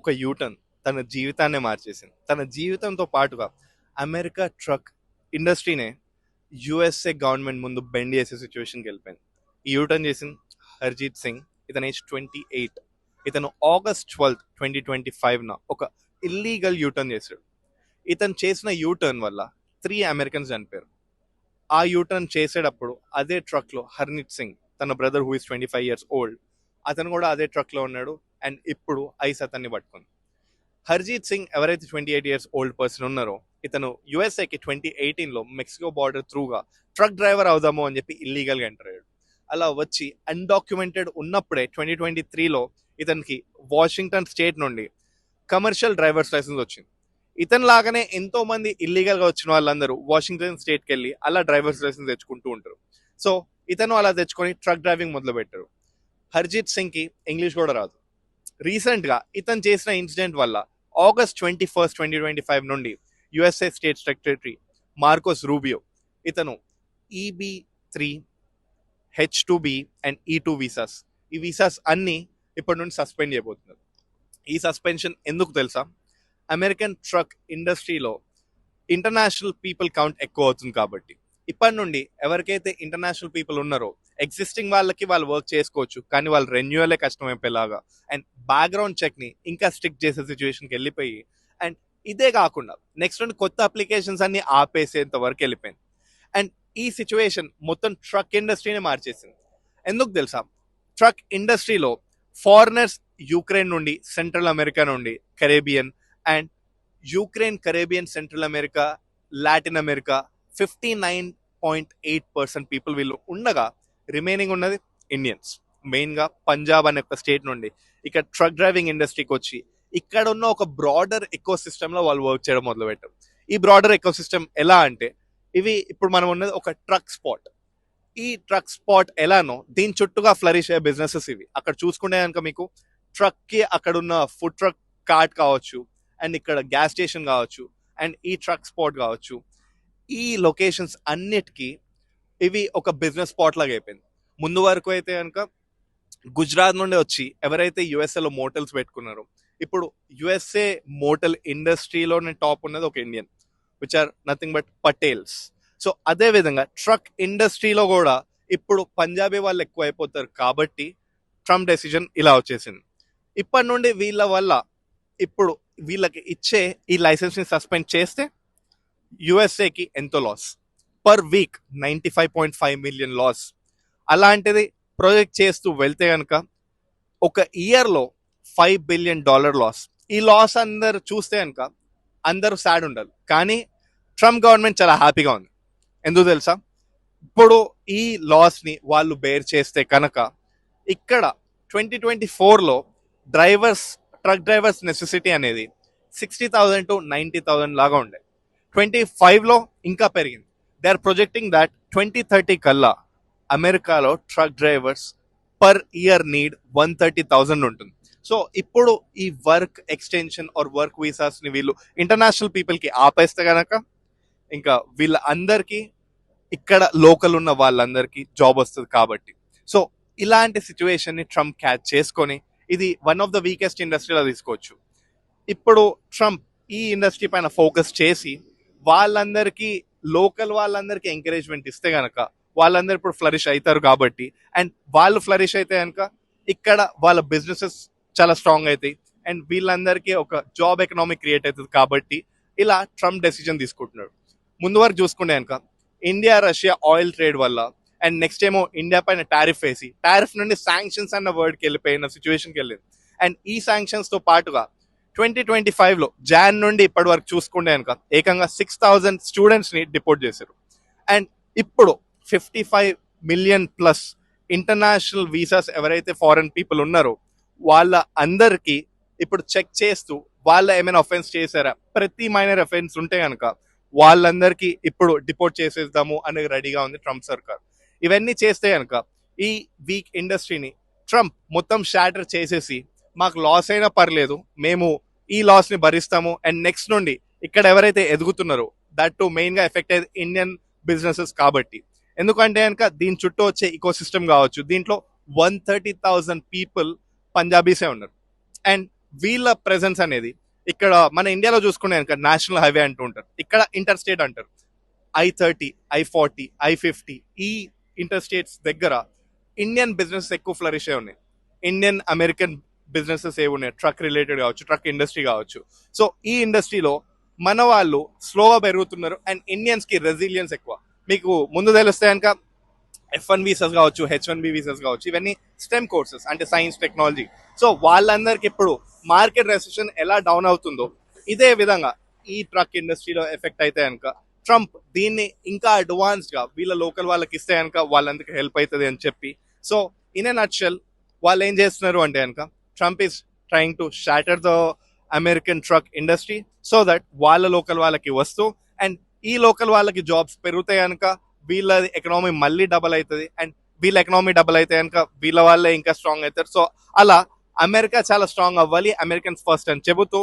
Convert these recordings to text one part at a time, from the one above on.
ఒక యూటర్న్ తన జీవితాన్నే మార్చేసింది. తన జీవితంతో పాటుగా అమెరికా ట్రక్ ఇండస్ట్రీనే యుఎస్ఏ గవర్నమెంట్ ముందు బెండ్ చేసే సిచ్యువేషన్కి వెళ్ళిపోయింది. ఈ యూటర్న్ చేసింది హర్జీత్ సింగ్. ఇతను ఏజ్ ట్వంటీ ఎయిట్. ఇతను ఆగస్ట్ ట్వెల్త్ ట్వంటీ ట్వంటీ ఫైవ్న ఒక ఇల్లీగల్ యూటర్న్ చేశాడు. ఇతను చేసిన యూటర్న్ వల్ల త్రీ అమెరికన్స్ చనిపోయారు. ఆ యూటర్న్ చేసేటప్పుడు అదే ట్రక్లో హర్నీత్ సింగ్ తన brother who is twenty five years old. అతను కూడా అదే ట్రక్లో ఉన్నాడు. అండ్ ఇప్పుడు ఐస్ అతన్ని పట్టుకుంది. హర్జీత్ సింగ్ ఎవరైతే twenty eight years old person ఉన్నారో ఇతను యుఎస్ఏకి ట్వంటీ ఎయిటీన్లో మెక్సికో బార్డర్ త్రూగా ట్రక్ డ్రైవర్ అవుదాము అని చెప్పి ఇల్లీగల్గా ఎంటర్ అయ్యాడు. అలా వచ్చి అన్డాక్యుమెంటెడ్ ఉన్నప్పుడే ట్వంటీ ట్వంటీ త్రీలో ఇతనికి వాషింగ్టన్ స్టేట్ నుండి కమర్షియల్ డ్రైవర్స్ లైసెన్స్ వచ్చింది. ఇతని లాగానే ఎంతో మంది ఇల్లీగల్గా వచ్చిన వాళ్ళందరూ వాషింగ్టన్ స్టేట్కి వెళ్ళి అలా డ్రైవర్స్ లైసెన్స్ తెచ్చుకుంటూ ఉంటారు. సో ఇతను అలా తెచ్చుకొని ట్రక్ డ్రైవింగ్ మొదలు పెట్టారు హర్జీత్ సింగ్కి ఇంగ్లీష్ కూడా రాదు. రీసెంట్గా ఇతను చేసిన ఇన్సిడెంట్ వల్ల August twenty first twenty twenty five నుండి USA state secretary Marcos Rubio ఇతను EB three H two B and E two visas E visas అన్నీ ఇప్పటి నుండి సస్పెండ్ చేయబోతున్నారు. ఈ సస్పెన్షన్ ఎందుకు తెలుసా? అమెరికన్ ట్రక్ ఇండస్ట్రీలో ఇంటర్నేషనల్ పీపుల్ కౌంట్ ఎక్కువ అవుతుంది కాబట్టి. ఇప్పటి నుండి ఎవరికైతే ఇంటర్నేషనల్ పీపుల్ ఉన్నారో ఎగ్జిస్టింగ్ వాళ్ళకి వాళ్ళు వర్క్ చేసుకోవచ్చు కానీ వాళ్ళు రెన్యువలే కష్టమైపోయేలాగా అండ్ బ్యాక్గ్రౌండ్ చెక్ని ఇంకా స్ట్రిక్ట్ చేసే సిచ్యువేషన్కి వెళ్ళిపోయి అండ్ ఇదే కాకుండా నెక్స్ట్ నుండి కొత్త అప్లికేషన్స్ అన్ని ఆపేసేంత వరకు వెళ్ళిపోయింది. అండ్ ఈ సిచ్యువేషన్ మొత్తం ట్రక్ ఇండస్ట్రీని మార్చేసింది. ఎందుకు తెలుసా? ట్రక్ ఇండస్ట్రీలో ఫారినర్స్ యూక్రెయిన్ నుండి సెంట్రల్ అమెరికా నుండి Caribbean and Ukraine Caribbean Central America Latin America fifty nine point eight percent people వీళ్ళు ఉండగా రిమైనింగ్ ఉన్నది ఇండియన్స్ మెయిన్గా పంజాబ్ అనే ఒక స్టేట్ నుండి. ఇక్కడ ట్రక్ డ్రైవింగ్ ఇండస్ట్రీకి వచ్చి ఇక్కడ ఉన్న ఒక బ్రాడర్ ఎకో సిస్టంలో వాళ్ళు వర్క్ చేయడం మొదలు పెట్టారు ఈ బ్రాడర్ ఎకో సిస్టమ్ ఎలా అంటే ఇవి ఇప్పుడు మనం ఉన్నది ఒక ట్రక్ స్పాట్ ఈ ట్రక్ స్పాట్ ఎలానో దీని చుట్టూగా ఫ్లరిష్ అయ్యే బిజినెసెస్ ఇవి. అక్కడ చూసుకుంటే కనుక మీకు ట్రక్కి అక్కడ ఉన్న ఫుడ్ ట్రక్ కార్ట్ కావచ్చు అండ్ ఇక్కడ గ్యాస్ స్టేషన్ కావచ్చు అండ్ ఈ ట్రక్ స్పాట్ కావచ్చు. ఈ లొకేషన్స్ అన్నిటికీ ఇవి ఒక బిజినెస్ స్పాట్ లాగా అయిపోయింది. ముందు వరకు అయితే కనుక గుజరాత్ నుండి వచ్చి ఎవరైతే యుఎస్ఏలో మోటల్స్ పెట్టుకున్నారో ఇప్పుడు యుఎస్ఏ మోటల్ ఇండస్ట్రీలోనే టాప్ ఉన్నది ఒక Indian which are nothing but Patels. So అదే విధంగా ట్రక్ ఇండస్ట్రీలో కూడా ఇప్పుడు పంజాబీ వాళ్ళు ఎక్కువ అయిపోతారు కాబట్టి ట్రంప్ డెసిజన్ ఇలా వచ్చేసింది. ఇప్పటి నుండి వీళ్ళ వల్ల ఇప్పుడు వీళ్ళకి ఇచ్చే ఈ లైసెన్స్ని సస్పెండ్ చేస్తే యుఎస్ఏకి ఎంతో loss per week ninety five point five million loss అలాంటిది ప్రొజెక్ట్ చేస్తూ వెళ్తే కనుక ఒక ఇయర్లో ఫైవ్ బిలియన్ డాలర్ లాస్ ఈ లాస్ అందరు చూస్తే కనుక అందరూ సాడ్ ఉండాలి. కానీ ట్రంప్ గవర్నమెంట్ చాలా హ్యాపీగా ఉంది. ఎందుకు తెలుసా? ఇప్పుడు ఈ లాస్ని వాళ్ళు బేర్ చేస్తే కనుక ఇక్కడ ట్వంటీ ట్వంటీ ఫోర్లో డ్రైవర్స్ ట్రక్ డ్రైవర్స్ నెసెసిటీ అనేది sixty thousand to ninety thousand లాగా ఉండే. ట్వంటీ ఫైవ్లో ఇంకా పెరిగింది. They are projecting that twenty thirty కల్లా అమెరికాలో truck drivers per year need one thirty thousand ఉంటుంది. సో ఇప్పుడు ఈ వర్క్ ఎక్స్టెన్షన్ ఆర్ వర్క్ వీసాస్ని వీళ్ళు ఇంటర్నేషనల్ పీపుల్కి ఆపేస్తే కనుక ఇంకా వీళ్ళ అందరికీ ఇక్కడ లోకల్ ఉన్న వాళ్ళందరికీ జాబ్ వస్తుంది కాబట్టి. సో ఇలాంటి సిచ్యువేషన్ని ట్రంప్ క్యాచ్ చేసుకొని ఇది వన్ ఆఫ్ ద వీకెస్ట్ ఇండస్ట్రీలో తీసుకోవచ్చు. ఇప్పుడు ట్రంప్ ఈ ఇండస్ట్రీ పైన ఫోకస్ చేసి వాళ్ళందరికీ లోకల్ వాళ్ళందరికీ ఎంకరేజ్మెంట్ ఇస్తే గనక వాళ్ళందరూ ఇప్పుడు ఫ్లరిష్ అవుతారు కాబట్టి అండ్ వాళ్ళు ఫ్లరిష్ అయితే కనుక ఇక్కడ వాళ్ళ బిజినెసెస్ చాలా స్ట్రాంగ్ అవుతాయి అండ్ వీళ్ళందరికీ ఒక జాబ్ ఎకనామిక్ క్రియేట్ అవుతుంది కాబట్టి ఇలా ట్రంప్ డెసిజన్ తీసుకుంటున్నాడు. ముందు వరకు చూసుకుంటే కనుక ఇండియా రష్యా ఆయిల్ ట్రేడ్ వల్ల అండ్ నెక్స్ట్ ఏమో ఇండియా పైన టారిఫ్ వేసి టారిఫ్ నుండి శాంక్షన్స్ అన్న వర్డ్కి వెళ్ళిపోయిన సిచ్యువేషన్కి వెళ్ళింది. అండ్ ఈ శాంక్షన్స్తో పాటుగా ట్వంటీ ట్వంటీ ఫైవ్లో జాన్ నుండి ఇప్పటి వరకు చూసుకుంటే కనుక ఏకంగా సిక్స్ థౌజండ్ స్టూడెంట్స్ని డిపోర్ట్ చేశారు. అండ్ ఇప్పుడు fifty five million plus international visas ఎవరైతే ఫారెన్ పీపుల్ ఉన్నారో వాళ్ళ అందరికీ ఇప్పుడు చెక్ చేస్తూ వాళ్ళ ఏమైనా అఫెన్స్ చేశారా? ప్రతి మైనర్ అఫెన్స్ ఉంటే కనుక వాళ్ళందరికీ ఇప్పుడు డిపోర్ట్ చేసేద్దాము అనేది రెడీగా ఉంది ట్రంప్ సర్కార్. ఇవన్నీ చేస్తే కనుక ఈ వీక్ ఇండస్ట్రీని ట్రంప్ మొత్తం షాటర్ చేసేసి మాకు లాస్ అయినా పర్లేదు మేము ఈ లాస్ని భరిస్తాము. అండ్ నెక్స్ట్ నుండి ఇక్కడ ఎవరైతే ఎదుగుతున్నారో దట్ టు మెయిన్గా ఎఫెక్ట్ అయ్యేది ఇండియన్ బిజినెసెస్ కాబట్టి. ఎందుకంటే కనుక దీని చుట్టూ వచ్చే ఇకో సిస్టమ్ కావచ్చు దీంట్లో వన్ థర్టీ థౌజండ్ పీపుల్ పంజాబీసే ఉన్నారు. అండ్ వీళ్ళ ప్రెజెన్స్ అనేది ఇక్కడ మన ఇండియాలో చూసుకునే కనుక నేషనల్ హైవే అంటూ ఉంటారు. ఇక్కడ ఇంటర్ స్టేట్ అంటారు. I thirty I forty I fifty ఈ ఇంటర్ స్టేట్స్ దగ్గర ఇండియన్ బిజినెస్ ఎక్కువ ఫ్లరిష్ అయి ఉన్నాయి. ఇండియన్ అమెరికన్ బిజినెసెస్ ఏవి ఉన్నాయి? ట్రక్ రిలేటెడ్ కావచ్చు ట్రక్ ఇండస్ట్రీ కావచ్చు. సో ఈ ఇండస్ట్రీలో మన వాళ్ళు స్లోగా పెరుగుతున్నారు అండ్ ఇండియన్స్కి రెసిలియన్స్ ఎక్కువ. మీకు ముందు తెలిస్తే కనుక ఎఫ్ వన్ వీసెస్ కావచ్చు హెచ్ వన్ బి వీసెస్ కావచ్చు ఇవన్నీ స్టెమ్ కోర్సెస్ అంటే సైన్స్ టెక్నాలజీ సో వాళ్ళందరికి ఇప్పుడు మార్కెట్ రెసిషన్ ఎలా డౌన్ అవుతుందో ఇదే విధంగా ఈ ట్రక్ ఇండస్ట్రీలో ఎఫెక్ట్ అయితే కనుక ట్రంప్ దీన్ని ఇంకా అడ్వాన్స్డ్గా వీళ్ళ లోకల్ వాళ్ళకి ఇస్తే కనుక వాళ్ళందరికి హెల్ప్ అవుతుంది అని చెప్పి. సో ఇన్ ఎ నట్షెల్ వాళ్ళు ఏం చేస్తున్నారు అంటే కనుక Trump is trying to shatter the American truck industry so that వాళ్ళ లోకల్ వాళ్ళకి వస్తూ అండ్ ఈ లోకల్ వాళ్ళకి జాబ్స్ పెరుగుతాయి కనుక వీళ్ళ ఎకనామీ మళ్ళీ డబల్ అవుతుంది అండ్ వీళ్ళ ఎకనామీ డబల్ అయితే కనుక వీళ్ళ వాళ్ళే ఇంకా స్ట్రాంగ్ అవుతారు. సో అలా అమెరికా చాలా స్ట్రాంగ్ అవ్వాలి. అమెరికన్స్ ఫస్ట్ అని చెబుతూ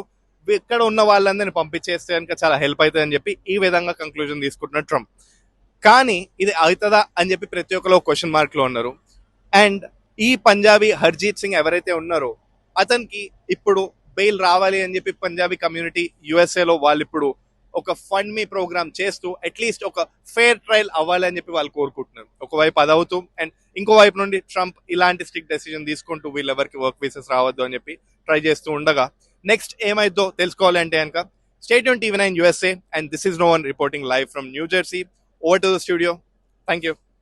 ఇక్కడ ఉన్న వాళ్ళందరినీ పంపించేస్తే కనుక చాలా హెల్ప్ అవుతుంది అని చెప్పి ఈ విధంగా కంక్లూజన్ తీసుకుంటున్నాడు ట్రంప్ కానీ ఇది అవుతుందా అని చెప్పి ప్రతి ఒక్కరు క్వశ్చన్ మార్క్లో ఉన్నారు. అండ్ ఈ పంజాబీ హర్జీత్ సింగ్ ఎవరైతే ఉన్నారో అతనికి ఇప్పుడు బెయిల్ రావాలి అని చెప్పి పంజాబీ కమ్యూనిటీ యుఎస్ఏలో వాళ్ళు ఇప్పుడు ఒక ఫండ్ మీ ప్రోగ్రామ్ చేస్తూ అట్లీస్ట్ ఒక ఫేర్ ట్రయల్ అవ్వాలి అని చెప్పి వాళ్ళు కోరుకుంటున్నారు. ఒకవైపు అది అవుతూ అండ్ ఇంకో వైపు నుండి ట్రంప్ ఇలాంటి స్ట్రిక్ట్ డెసిజన్ తీసుకుంటూ వీళ్ళెవరికి వర్క్ వీసెస్ రావద్దు అని చెప్పి ట్రై చేస్తూ ఉండగా నెక్స్ట్ ఏమైందో తెలుసుకోవాలంటే కనుక state TV nine USA and this is no one reporting live from New Jersey over to the studio thank you